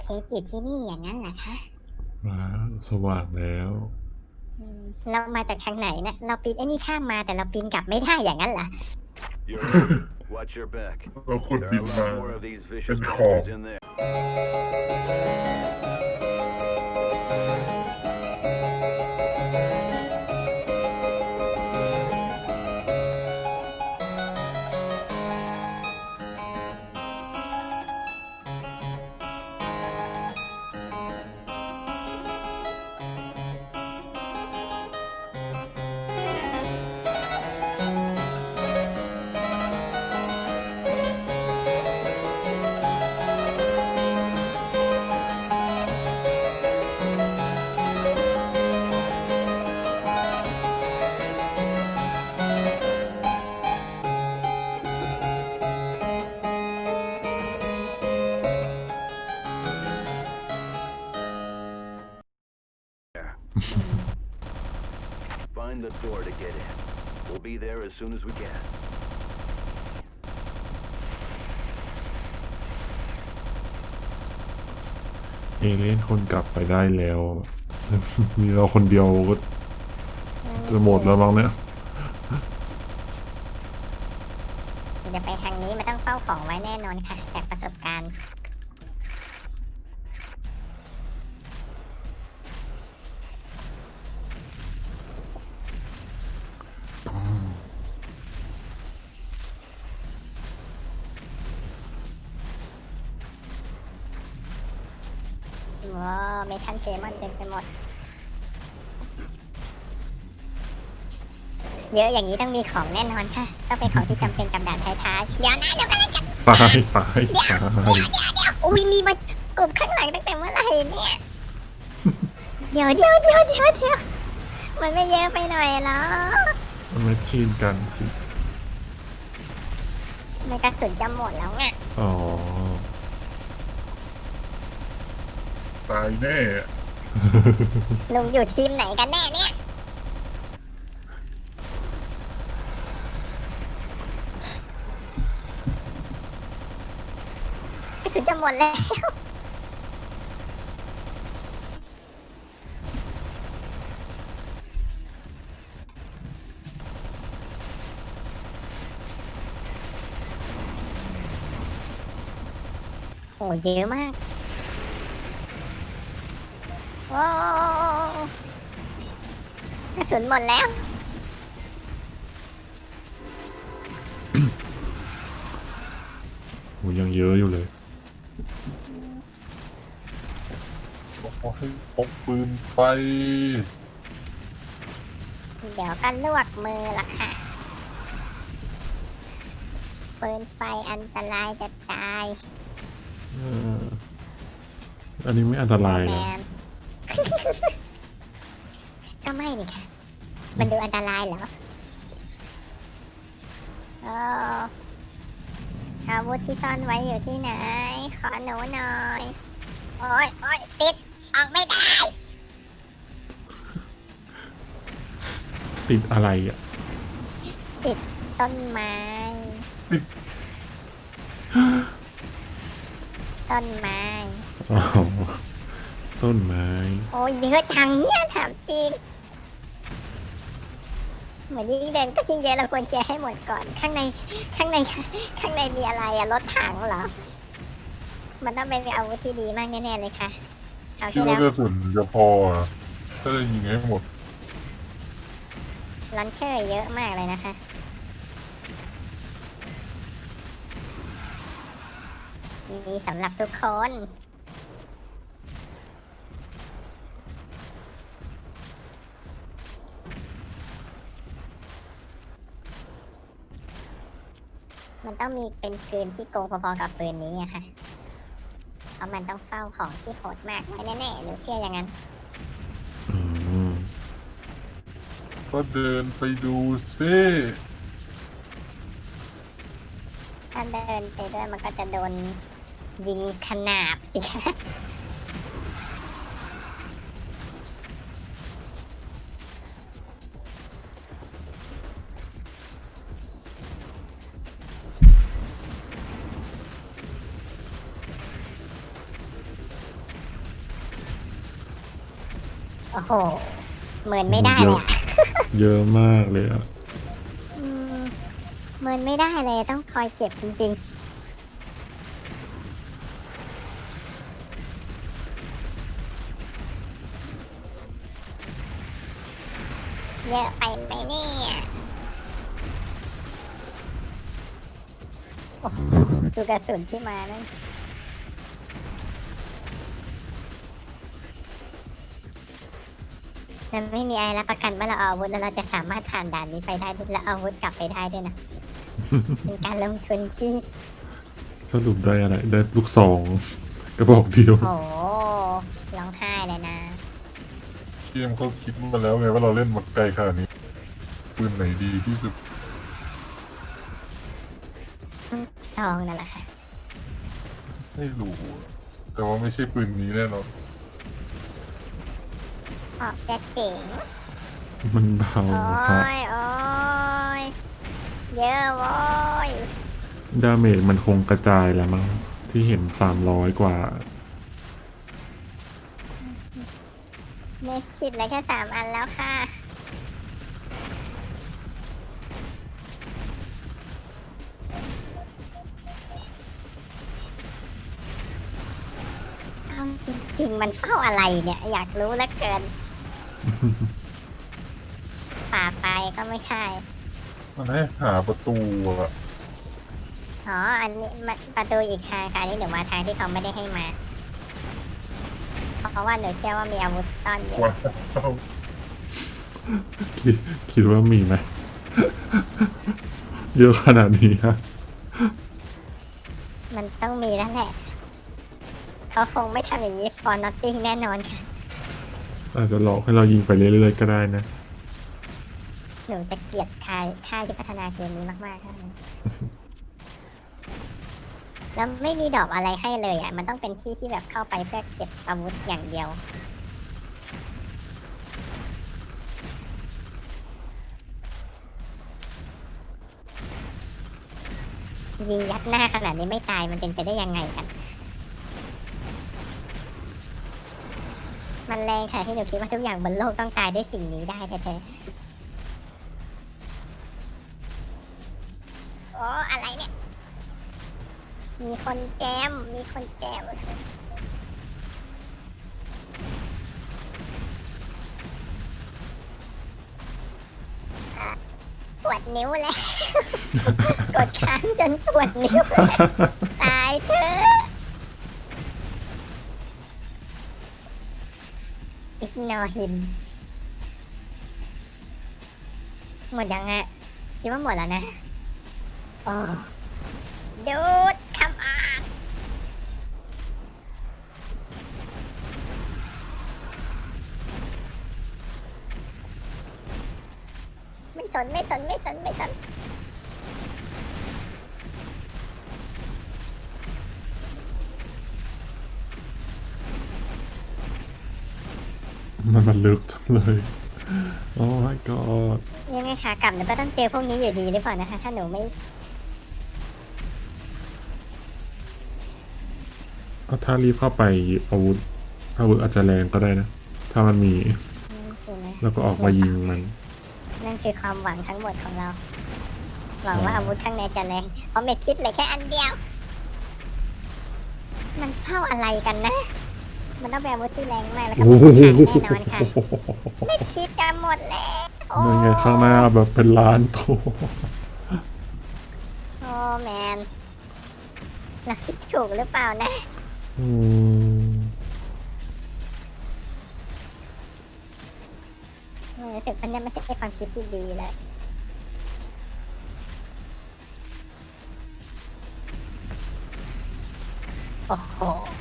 เคสอยู่ที่นี่อย่างนั้นเหรอคะว้าวสว่างแล้ว อืมเรามาจากทางไหนนะเราปีนไอ้นี่ข้ามมาแต่เราปีนกลับไม่ได้อย่างนั้นเหรอ You're right. Watch your back. เราขุด There ดิ are น a มา lot more of these vicious เป็นของ bastards in there. 'Find the door to get in. We'll be there as soon as we can. เอเลนคนกลับไปได้แล้ว มีเราคนเดียวก็จะหมดแล้วมั้งเนี่ยจะไปทางนี้มันต้องเฝ้าของไว้แน่นอนค่ะ จากประสบการณ์ ว้าวเมทันเซมอนเต็มไปหมด เยอะอย่างนี้ต้องมีของแน่นอนค่ะ ต้องเป็นของที่จำเป็นกับด่านท้ายๆ เดี๋ยวนะเดี๋ยวกันตายตายตายอุ้ยมีมากบข้างหลังตั้งแต่เมื่อไหร่เนี่ย เดี๋ยวเดี๋ยวเดี๋ยวเดี๋ยวเดี๋ยวมันไม่เยอะไปหน่อยเหรอมันไม่ชินกันสิมันกระสุนจะหมดแล้วไงอ๋อ ตายแน่ ลุงอยู่ทีมไหนกันแน่เนี่ย กระสุนจะหมดแล้ว โอ้เยอะมาก ว้าวกระสุนหมดแล้วโหยังเยอะอยู่เลยบอกให้พกปืนไฟเดี๋ยวก็ลวกมือละค่ะ ปืนไฟอันตรายจะตาย เออ อันนี้ไม่อันตรายแมนะ น ก็ไม่นี่ค่ะ มันดูอันตรายเหรอโอ้อาวุธที่ซ่อนไว้อยู่ที่ไหน ขอหนูหน่อย โอ้ยโอ้ยติด ออกไม่ได้ ติดอะไรอะต้นไม้ติดต้นไม้ อ๋อ ต้นไม้ โอ้ยเยอะจังเนี่ยถามจริงเหมือนยิ่งเดินก็ยิ่งเยอะเราควรเคลียร์ให้หมดก่อน ข้างในข้างในข้างในมีอะไรอะรถถังเหรอ มันต้องเป็นอาวุธที่ดีมากแน่ๆเลยค่ะเอาคิดที่ว่าแล้วกระสุนจะพอเหรอถ้าจะยิงให้หมดลอนเชอร์เยอะมากเลยนะคะ มีสำหรับทุกคน มันต้องมีเป็นปืนที่โกงพอๆกับปืนนี้อะค่ะ เพราะมันต้องเฝ้าของที่โหดมากไว้แน่ๆหรือเชื่ออย่างนั้น อืมก็เดินไปดูซิถ้าเดินไปด้วยมันก็จะโดนยิงขนาบสิคะ โอ้โหเหมือนไม่ได้เลยอะเยอะมากเลยอะอืมเหมือนไม่ได้เลยต้องคอยเก็บจริงๆ เยอะไปไหมเนี่ยโอ้โหดูกระสุนที่มานั่น มันไม่มีอะไรรับประกันว่าเราเอาอาวุธแล้วเราจะสามารถผ่านด่านนี้ไปได้ด้วยและเอาอาวุธกลับไปได้ด้วยนะ เป็นการลงทุนที่สรุปได้อะไรได้ลูกสองกระบอกเดียวโอ้โหร้องไห้เลยนะ เกมเขาคิดมาแล้วไงว่าเราเล่นมาไกลขนาดนี้ปืนไหนดีที่สุดซองนั่นแหละค่ะ ไม่รู้อะแต่ว่าไม่ใช่ปืนนี้แน่นอน ออกจะเจ๋งมันเบาโอ้ครับยโอ้ยเยอะโว้ยดาเมจมันคงกระจายแล้วมั้งที่เห็นสามร้อยกว่า เม็ดคิดแล้วแค่สามอันแล้วค่ะ เอาจริง ๆ มันเฝ้าอะไรเนี่ย อยากรู้เหลือเกิน ฝ่าไปก็ไม่ใช่ มันให้หาประตูอะอ๋อ อันนี้มันประตูอีกทางค่ะอันนี้หนูมาทางที่เขาไม่ได้ให้มา เพราะว่าหนูเชื่อว่ามีอาวุธซ่อนอยู่ว้าวคิดคิดว่ามีไหม เยอะขนาดนี้ฮะมันต้องมีแล้วแหละ เขาคงไม่ทำอย่างนี้ for nothing แน่นอนค่ะ อาจจะหลอกให้เรายิงไปเรื่อยๆก็ได้นะ หนูจะเกลียดค่ายค่ายที่พัฒนาเกมนี้มากๆค่ะแล้วไม่มีดอกอะไรให้เลยอะ มันต้องเป็นที่ที่แบบเข้าไปเพื่อเก็บอาวุธอย่างเดียว ยิงยัดหน้าขนาดนี้ไม่ตายมันเป็นไปได้ยังไงกันันแรงค่ะที่หนูคิดว่าทุกอย่างบนโลกต้องตายด้วยสิ่งนี้ได้แท้ๆโอ้อะไรเนี่ย มีคนแจม มีคนแจมปวดนิ้วเลยกดค้างจนปวดนิ้วเลย อิกนอหิม หมดยังอะคิดว่าหมดแล้วนะ โอ้ดูดคำอานไม่สนไม่สนไม่สนไม่สนมัน เลย โอ้ my god ยังไงคะกลับหนูก็ต้องเจอพวกนี้อยู่ดีหรือเปล่านะคะ ถ้าหนูไม่เอาถ้ารีบเข้าไปอาวุธอาวุธอาจจะแรงก็ได้นะ ถ้ามันมี นั่นสินะแล้วก็ออกมายิงมัน นั่นคือความหวังทั้งหมดของเรา หวังว่าอาวุธข้างในจะแรงเพราะเม็ดคิดเหลยแค่อันเดียว มันเท่าอะไรกันนะ มันต้องเป็นอาวุธที่แรงมากแล้วก็โอ้มีโหทางแน่นอนค่ะเม็ดคิดจะหมดแล้วโอ้นั่นไงข้างหน้าแบบเป็นล้านตัวโอ้แมนเราคิดถูกหรือเปล่านะอืมรู้สึกมันเนี่ยไม่ใช่ความคิดที่ดีเลยโอ้โห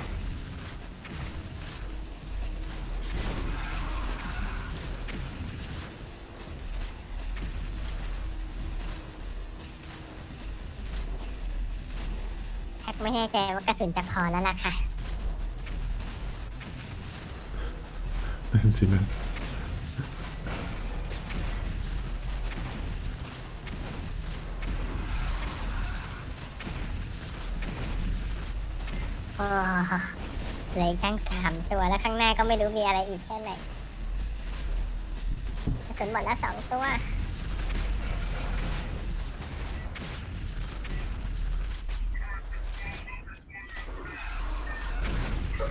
น่ใจว่ากระสุนจะพอแล้วล่ะค่ะ นั่นสินะโอ้เหลืออีกตั้งสามตัวแล้วข้างหน้าก็ไม่รู้มีอะไรอีกแค่ไหนระสุนหมดแล้วสองตัว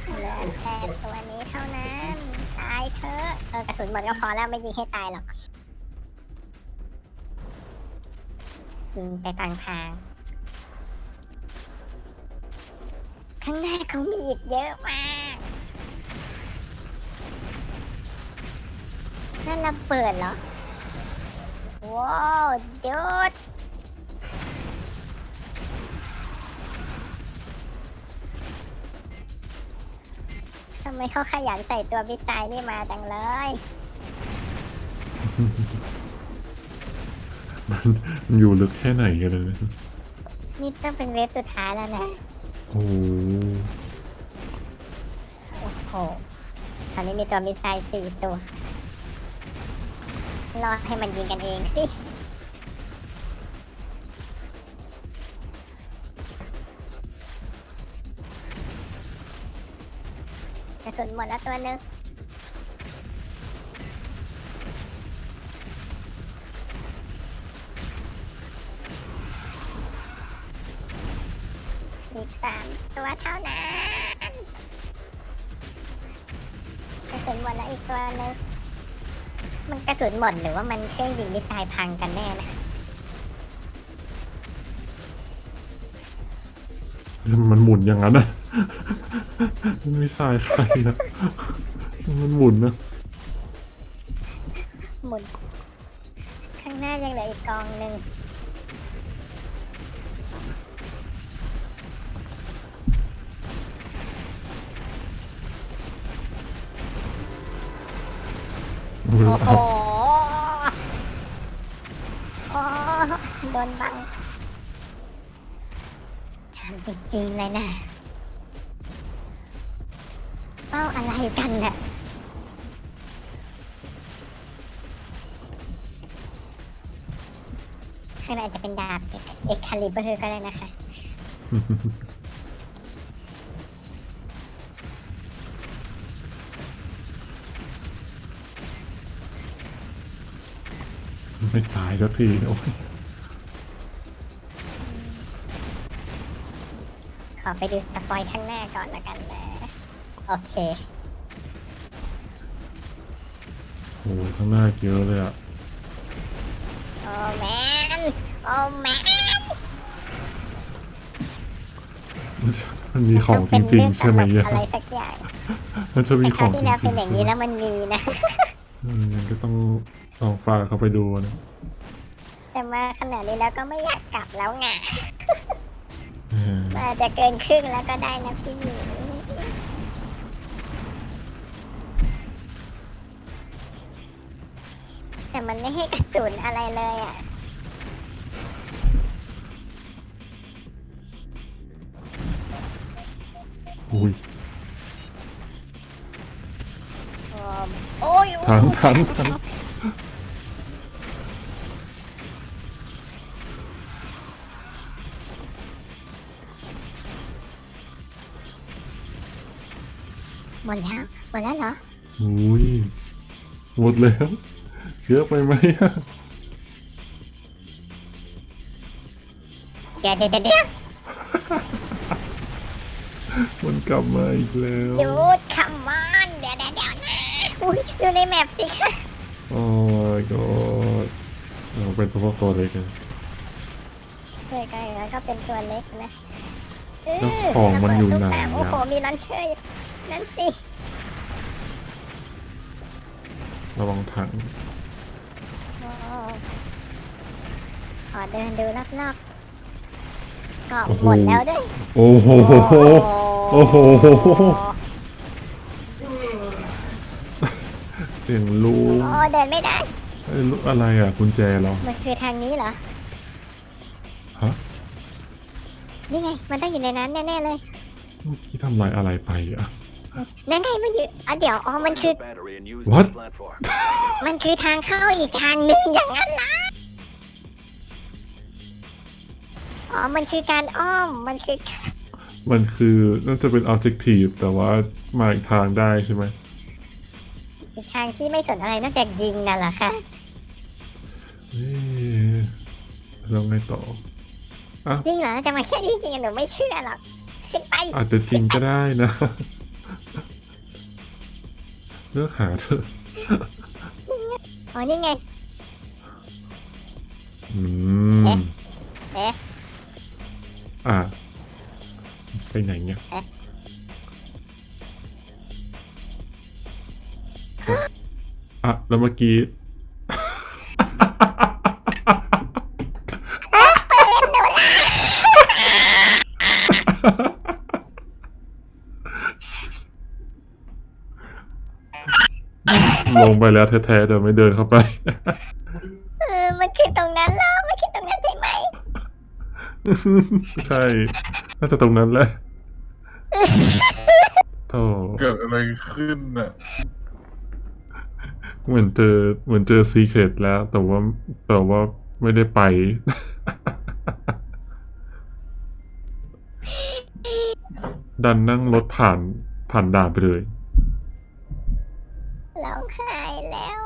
เหลือแต่ตัวนี้เท่านั้น ตายเถอะเออกระสุนหมดก็พอแล้วไม่ยิงให้ตายหรอก ยิงไปกลางทาง ข้างหน้าเขามีอีกเยอะมากนั่นระเบิดเหรอ ว้าวดูด ทำไมเขาขยันใส่ตัวพิซายนี่มาจังเลยมันอยู่ลึกแค่ไหนกันเลยนะนี่ต้องเป็นเวฟสุดท้ายแล้วนะโอ้โหโอ้โหตอนนี้มีตัวมิสไซล์สี่ตัว รอให้มันยิงกันเองสิ สุนหมดแล้วตัวนึงอีกสามตัวเท่านั้นกระสุนหมดแล้วอีกตัวนึงมันกระสุนหมดหรือว่ามันเครื่องยิงมิสไซล์พังกันแน่นะมันหมุนอย่างนั้นนะ มันไม่ทรายใครนะมันหมุนนะหมุน ข้างหน้ายังเหลืออีกกองหนึ่งโอ้โหโอ้โดนบังถามจริงๆเลยนะ อะไรกันน่ะข้างในจะเป็นดาบเอกคาลิเบอร์ก็ได้นะคะ ไม่ตายสักทีโอ้ยขอไปดูสปอยข้างหน้าก่อนละกันนะ โอเคโหข้างหน้าเยอะเลยอะโอ้แมนโอ้แมนมันมีของจริง ๆ ใช่ไหมต้อะองเป็นเรื่องตลกอะไรสักอย่างมันจะมีแต่ขคราอวงจที่ริงแล้วๆเป็นอย่างนี้แล้วมันมีนะ อืมงั้นก็ต้องลองฝากเขาไปดูนะแต่มาขนาดนี้แล้วก็ไม่อยากกลับแล้วไงเออมันอาจจะเกินครึ่งแล้วก็ได้นะพี่หมี แต่มันไม่ให้กระสุนอะไรเลยอะอุ้ยโอ้ยถังถังถังหมดแล้วหมดแล้วเหรออุ้ยหมดแล้ว เยอะไปไหมเดี๋ยวเดี๋ยวเดี๋ยวเดี๋ยวมันกลับมาอีกแล้วหยุดคัมมอนเดี๋ยวเดี๋ยวเดี๋ยวนะอุ้ยดูในแมปสิคะโอ้ my god เราเป็นพวตัวเล็กเลยเคยกันแล้วก็เป็นตัวเล็กนะเแล้วของมันอยู่ไหนระเบิดลูกแตกโอ้โหมีลันเชอร์อยู่นั่นสิ ระวังถัง ขอเดินดูรอบๆก็หมดแล้วด้วย โอ้โห โอ้โห เสียงลูกโอ้เดินไม่ได้ เอ้ยลูกอะไรอะกุญแจเหรอ มันคือทางนี้เหรอ ฮะนี่ไง มันต้องอยู่ในนั้นแน่ๆเลย เมื่อกี้ทำลายอะไรไปอะ นั่นไงมันอยู่อะเดี๋ยวอ๋อมันคือ Battery and use What? the platform. มันคือทางเข้าอีกทางหนึ่งอย่างนั้นล่ะอ๋อ มันคือการอ้อม มันคือ มันคือน่าจะเป็น objective แต่ว่ามาอีกทางได้ใช่ไหม อีกทางที่ไม่สนอะไรนอกจากยิงน่ะเหรอคะเอ๊ะแล้วไงต่อ จริงเหรอ จะมาแค่นี้จริงๆหนูไม่เชื่อหรอก ขึ้นไป อาจจะจริงก็ได้นะ เลือกหาเถอะอ๋อนี่ไง อืมเอ๊ะเอ๊ะ อะ ไปไหนเนี่ยเอ๊ะ อะแล้วเมื่อกี้ ลงไปแล้วแท้ๆแต่ไม่เดินเข้าไป เออมันคือตรงนั้นเหรอมันคือตรงนั้นใช่ไหมใช่ น่าจะตรงนั้นแหละโธ่เกิดอะไรขึ้นน่ะเหมือนเจอเหมือนเจอซีเครตแล้ว แต่ว่าแต่ว่าไม่ได้ไป ดันนั่งรถผ่านผ่านด่านไปเลย ร้องไห้แล้ว